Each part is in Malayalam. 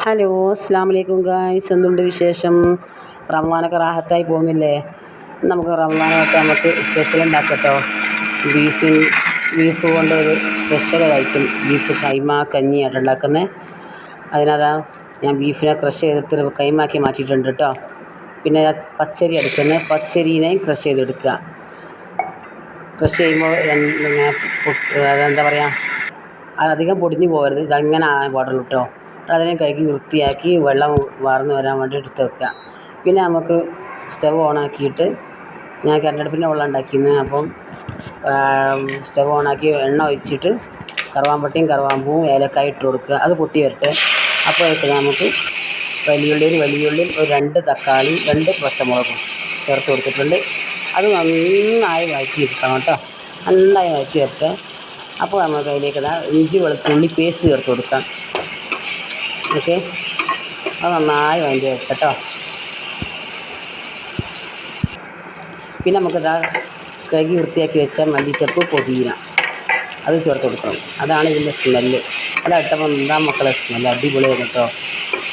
ഹലോ അസ്സാം വലൈക്കും ഗായ്സ്. എന്തുണ്ട് വിശേഷം? റമ്മാനൊക്കെ റാഹത്തായി പോകുന്നില്ലേ? നമുക്ക് റമ്മാനൊക്കെ നമുക്ക് സ്പെഷ്യൽ ഉണ്ടാക്കട്ടോ. ബീഫിൽ ബീഫ് കൊണ്ട് ഒരു സ്പെഷ്യൽ ഐറ്റം ബീഫ് കൈമ കഞ്ഞിയായിട്ട് ഉണ്ടാക്കുന്നത് അതിനതാ ഞാൻ ബീഫിനെ ക്രഷ് ചെയ്തിട്ട് കൈമാക്കി മാറ്റിയിട്ടുണ്ട് കേട്ടോ പിന്നെ പച്ചരി എടുക്കുന്നത് പച്ചരീനെയും ക്രഷ് ചെയ്തെടുക്കുക. ക്രഷ് ചെയ്യുമ്പോൾ എന്താ പറയുക അധികം പൊടിഞ്ഞു പോകരുത്. ഇതങ്ങനെ ആകാൻ പാടുള്ളൂ കേട്ടോ അതിനെ കഴുകി വൃത്തിയാക്കി വെള്ളം വാർന്ന് വരാൻ വേണ്ടി എടുത്ത് വെക്കുക. പിന്നെ നമുക്ക് സ്റ്റവ് ഓണാക്കിയിട്ട് ഞാൻ കരണ്ടടുപ്പിന്റെ വെള്ളം ഉണ്ടാക്കിയിരുന്നത് അപ്പം സ്റ്റവ് ഓണാക്കി എണ്ണ ഒഴിച്ചിട്ട് കറുവാമ്പട്ടയും കറുവാമ്പൂവും ഏലക്കായും ഇട്ട് കൊടുക്കുക. അത് പൊട്ടി വരട്ടെ. അപ്പോഴേക്ക് നമുക്ക് വലിയുള്ളിയിൽ വലിയുള്ളി ഒരു രണ്ട് തക്കാളി രണ്ട് പച്ചമുളകും ചേർത്ത് കൊടുത്തിട്ടുണ്ട്. അത് നന്നായി വഴറ്റി എടുക്കണം കേട്ടോ. നന്നായി വഴറ്റി വരട്ടെ. അപ്പോൾ നമുക്ക് അതിലേക്ക് ഇഞ്ചി വെളുത്തുള്ളി പേസ്റ്റ് ചേർത്ത് കൊടുക്കാം. ഓക്കെ. അത് നന്നായി വഴറ്റി വരട്ടെ കേട്ടോ. പിന്നെ നമുക്ക് ഇതാ കഴുകി വൃത്തിയാക്കി വെച്ച മല്ലിച്ചപ്പ് പുതിന അത് ചേർത്ത് കൊടുക്കണം. അതാണ് ഇതിന്റെ സ്മെല്ല് അത് ഇട്ടപ്പോൾ എന്താ മക്കളെ സ്മെല്ല് അടിപൊളിയായിരുന്നു കേട്ടോ.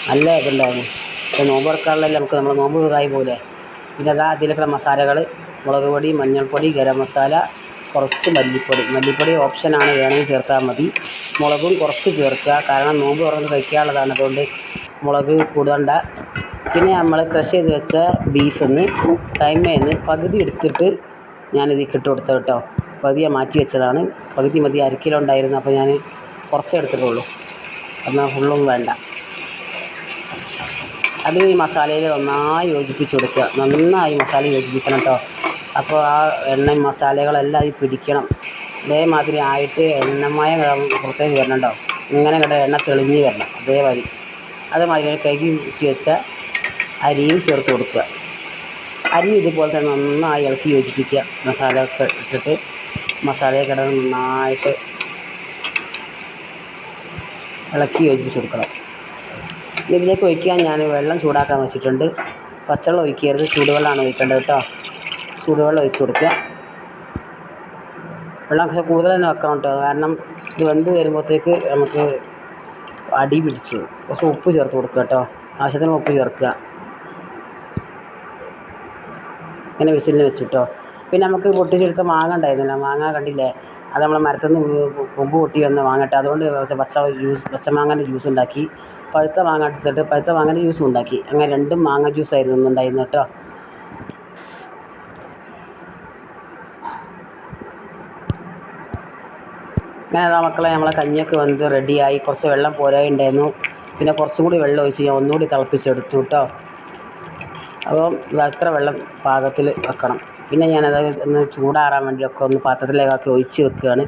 നല്ല ഇതുണ്ടായിരുന്നു. പക്ഷേ നോമ്പ് നമുക്ക് നമ്മൾ നോമ്പ് തുറക്കായി പോലെ. പിന്നെ അതാ അതിലൊക്കെ മസാലകൾ മുളക് പൊടി മഞ്ഞൾപ്പൊടി ഗരം മസാല കുറച്ച് മല്ലിപ്പൊടി. മല്ലിപ്പൊടി ഓപ്ഷനാണ് വേണമെങ്കിൽ ചേർത്താൽ മതി. മുളകും കുറച്ച് ചേർക്കുക. കാരണം നോമ്പ് തുറന്ന് കഴിക്കാനുള്ളതാണ്. അതുകൊണ്ട് മുളക് കൂടണ്ട. പിന്നെ നമ്മൾ ക്രഷ് ചെയ്ത് വെച്ച ബീഫിന്ന് കൈമേന്ന് പകുതി എടുത്തിട്ട് ഞാനിത് ഇട്ട് കൊടുത്തു കേട്ടോ. പകുതിയെ മാറ്റി വെച്ചതാണ്. പകുതി മതി. അര കിലോ ഉണ്ടായിരുന്നു. അപ്പോൾ ഞാൻ കുറച്ചേ എടുത്തിട്ടുള്ളൂ. എന്നാൽ ഫുള്ളും വേണ്ട. അത് ഈ മസാലയിൽ നന്നായി യോജിപ്പിച്ച് കൊടുക്കുക. നന്നായി മസാല യോജിപ്പിക്കണം കേട്ടോ. അപ്പോൾ ആ എണ്ണയും മസാലകളെല്ലാം അതിൽ പിടിക്കണം. ഇതേമാതിരി ആയിട്ട് എണ്ണമയം പുറത്തേക്ക് വരണുണ്ടോ ഇങ്ങനെ കണ്ട എണ്ണ തെളിഞ്ഞ് വരണം. അതേമാതിരി. അതേമാതിരി കഴുകി ഊറ്റി വെച്ച അരിയും ചേർത്ത് കൊടുക്കുക. അരി ഇതുപോലെ തന്നെ നന്നായി ഇളക്കി യോജിപ്പിക്കുക. മസാല ഒക്കെ ഇട്ടിട്ട് മസാലയൊക്കെ കിടന്ന് നന്നായിട്ട് ഇളക്കി യോജിപ്പിച്ച് കൊടുക്കണം. ഇതിലേക്ക് ഒഴിക്കാൻ ഞാൻ വെള്ളം ചൂടാക്കാൻ വെച്ചിട്ടുണ്ട്. പച്ചവെള്ളം ഒഴിക്കരുത്. ചൂടുവെള്ളമാണ് ഒഴിക്കേണ്ടത് കേട്ടോ. ചൂടുവെള്ളം ഒഴിച്ച് കൊടുക്കുക. വെള്ളം പക്ഷേ കൂടുതൽ തന്നെ വെക്കണം കേട്ടോ. കാരണം ഇത് വെന്ത് വരുമ്പോഴത്തേക്ക് നമുക്ക് അടി പിടിച്ചു കുറച്ച് ഉപ്പ് ചേർത്ത് കൊടുക്കുക കേട്ടോ. ആവശ്യത്തിന് ഉപ്പ് ചേർക്കുക. ഇങ്ങനെ വിസിലിന് വെച്ചിട്ടോ പിന്നെ നമുക്ക് പൊട്ടിച്ചെടുത്ത മാങ്ങ ഉണ്ടായിരുന്നില്ല. മാങ്ങ കണ്ടില്ലേ? അത് നമ്മൾ മരത്തിൽ നിന്ന് കൊമ്പ് പൊട്ടി വന്ന് വാങ്ങട്ടെ അതുകൊണ്ട് പച്ച ജ്യൂസ് പച്ചമാങ്ങേന്റെ ജ്യൂസ് ഉണ്ടാക്കി. പഴുത്ത മാങ്ങ എടുത്തിട്ട് പഴുത്ത മാങ്ങേന്റെ ജ്യൂസും ഉണ്ടാക്കി. അങ്ങനെ രണ്ടും മാങ്ങ ജ്യൂസായിരുന്നു ഉണ്ടായിരുന്നു കേട്ടോ. അങ്ങനെ മക്കളെ നമ്മളെ കഞ്ഞിയൊക്കെ വന്ന് റെഡിയായി കുറച്ച് വെള്ളം പോരായി ഉണ്ടായിരുന്നു പിന്നെ കുറച്ചും കൂടി വെള്ളം ഒഴിച്ച് ഞാൻ ഒന്നുകൂടി തിളപ്പിച്ചെടുത്തു കേട്ടോ അപ്പം അത്ര വെള്ളം പാകത്തിൽ വെക്കണം. പിന്നെ ഞാനത് ഒന്ന് ചൂടാറാൻ വേണ്ടിയൊക്കെ ഒന്ന് പാത്രത്തിലേക്കാക്കി ഒഴിച്ച് വെക്കുകയാണ്.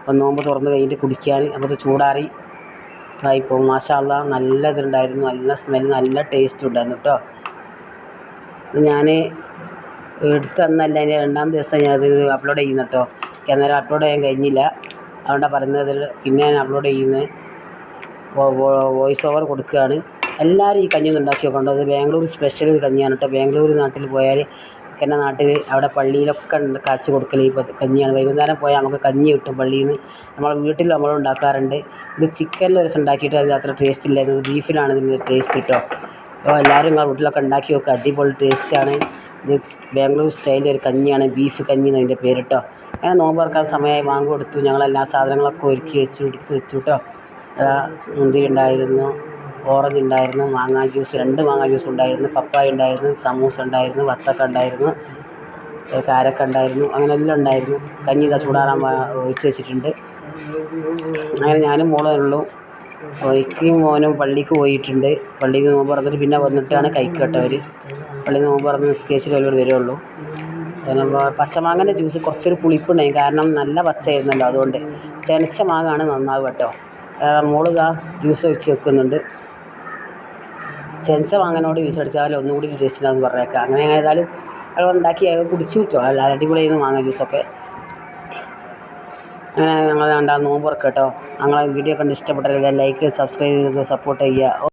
അപ്പം നോമ്പ് തുറന്ന് കഴിഞ്ഞിട്ട് കുടിക്കാൻ അപ്പോൾ ചൂടാറി ആയിപ്പോവും മാഷാ അല്ലാ നല്ല ഇതുണ്ടായിരുന്നു. നല്ല സ്മെൽ നല്ല ടേസ്റ്റ് ഉണ്ടായിരുന്നു കേട്ടോ ഞാൻ എടുത്തന്നല്ല അതിന്റെ രണ്ടാം ദിവസം ഞാനത് അപ്ലോഡ് ചെയ്യുന്നു കേട്ടോ അന്നേരം അപ്ലോഡ് ചെയ്യാൻ കഴിഞ്ഞില്ല. അതുകൊണ്ടാണ് പറയുന്നത് പിന്നെ ഞാൻ അപ്ലോഡ് ചെയ്യുന്നത് വോയിസ് ഓവർ കൊടുക്കുകയാണ്. എല്ലാവരും ഈ കഞ്ഞി ഒന്ന് ഉണ്ടാക്കി അത് ബാംഗ്ലൂർ സ്പെഷ്യൽ കഞ്ഞിയാണ് കേട്ടോ. ബാംഗ്ലൂർ നാട്ടിൽ പോയാൽ എന്റെ നാട്ടിൽ അവിടെ പള്ളിയിലൊക്കെ കാച്ച് കൊടുക്കൽ ഈ കഞ്ഞിയാണ്. വൈകുന്നേരം പോയാൽ നമുക്ക് കഞ്ഞി കിട്ടും പള്ളിയിൽ നിന്ന് നമ്മളെ വീട്ടിൽ നമ്മൾ ഉണ്ടാക്കാറുണ്ട്. ഇത് ചിക്കനിൽ ഒരു ഉണ്ടാക്കിയിട്ട് അത് അത്ര ടേസ്റ്റ് ഇല്ലായിരുന്നു. ബീഫിലാണ് ഇതിന്റെ ടേസ്റ്റ് കിട്ടോ അപ്പോൾ എല്ലാവരും നിങ്ങളുടെ വീട്ടിലൊക്കെ ഉണ്ടാക്കി നോക്കുക അടിപൊളി ടേസ്റ്റാണ് ഇത് ബാംഗ്ലൂർ സ്റ്റൈലിൽ ഒരു കഞ്ഞിയാണ്. ബീഫ് കഞ്ഞി എന്നതിന്റെ പേരിട്ടോ അങ്ങനെ നോമ്പ് തുറക്കാൻ സമയമായി മാങ്ങ കൊടുത്തു. ഞങ്ങൾ എല്ലാ സാധനങ്ങളൊക്കെ ഒരുക്കി വെച്ച് എടുത്ത് വെച്ചു കേട്ടോ. മുന്തിരി ഉണ്ടായിരുന്നു ഓറഞ്ച് ഉണ്ടായിരുന്നു മാങ്ങ ജ്യൂസ് രണ്ട് മാങ്ങ ജ്യൂസ് ഉണ്ടായിരുന്നു പപ്പായ ഉണ്ടായിരുന്നു സമൂസ ഉണ്ടായിരുന്നു വത്തക്ക ഉണ്ടായിരുന്നു കാരക്ക ഉണ്ടായിരുന്നു അങ്ങനെ എല്ലാം ഉണ്ടായിരുന്നു. കഞ്ഞി ഇതാ ചൂടാറാൻ ഒഴിച്ച് വെച്ചിട്ടുണ്ട്. അങ്ങനെ ഞാനും മോളേ ഉള്ളൂ. ഒരിക്കലും മോനും പള്ളിക്ക് പോയിട്ടുണ്ട്. പള്ളിക്ക് നോമ്പ് തുറന്നിട്ട് പിന്നെ വന്നിട്ടാണ് കഴിക്കുക കേട്ടോ അവർ പള്ളിയിൽ നോമ്പ് തുറന്ന് നിസ്കരിച്ചിട്ട് അവർ വരുള്ളൂ. പച്ചമാങ്ങേന്റെ ജ്യൂസ് കുറച്ചൊരു പുളിപ്പുണ്ടായി. കാരണം നല്ല പച്ചയായിരുന്നല്ലോ അതുകൊണ്ട്. ചെനച്ച മാങ്ങയാണ് നന്നാവുക കേട്ടോ. മോളിത് ഇതാ ജ്യൂസ് ഒഴിച്ച് വെക്കുന്നുണ്ട്. ചെനച്ച മാങ്ങനോട് ജ്യൂസ് അടിച്ചാൽ ഒന്നും കൂടി ടേസ്റ്റ് ഉണ്ടാകുമെന്ന് പറഞ്ഞേക്കാം. അങ്ങനെ ഏതായാലും അത് ഉണ്ടാക്കി അത് കുടിച്ചു കിട്ടുമോ അല്ല അടിപൊളിയായിരുന്നു മാങ്ങ ജ്യൂസൊക്കെ. അങ്ങനെ ഞങ്ങൾ രണ്ടാം നോമ്പ് തുറക്കാം കേട്ടോ. ഞങ്ങളെ വീഡിയോ കണ്ട് ഇഷ്ടപ്പെട്ടെങ്കിൽ ലൈക്ക് സബ്സ്ക്രൈബ് ചെയ്ത് സപ്പോർട്ട് ചെയ്യുക.